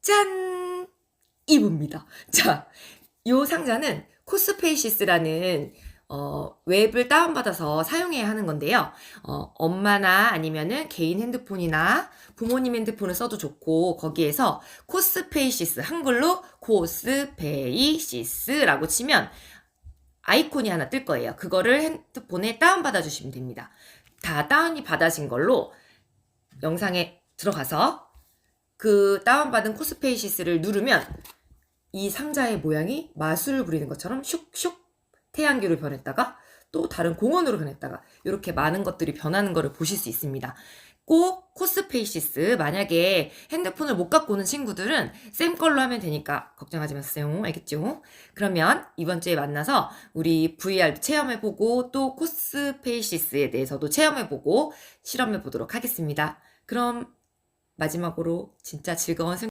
짠! 이브입니다. 자, 요 상자는 코스페이시스라는 어, 웹을 다운받아서 사용해야 하는 건데요. 어, 엄마나 아니면은 개인 핸드폰이나 부모님 핸드폰을 써도 좋고 거기에서 코스페이시스 한글로 코스페이시스라고 치면 아이콘이 하나 뜰 거예요. 그거를 핸드폰에 다운받아 주시면 됩니다. 다 다운이 받아진 걸로 영상에 들어가서 그 다운받은 코스페이시스를 누르면 이 상자의 모양이 마술을 부리는 것처럼 슉슉 태양교로 변했다가 또 다른 공원으로 변했다가 이렇게 많은 것들이 변하는 것을 보실 수 있습니다. 꼭 코스페이시스 만약에 핸드폰을 못 갖고 오는 친구들은 쌤 걸로 하면 되니까 걱정하지 마세요. 알겠죠? 그러면 이번 주에 만나서 우리 VR 체험해보고 또 코스페이시스에 대해서도 체험해보고 실험해보도록 하겠습니다. 그럼 마지막으로 진짜 즐거운 생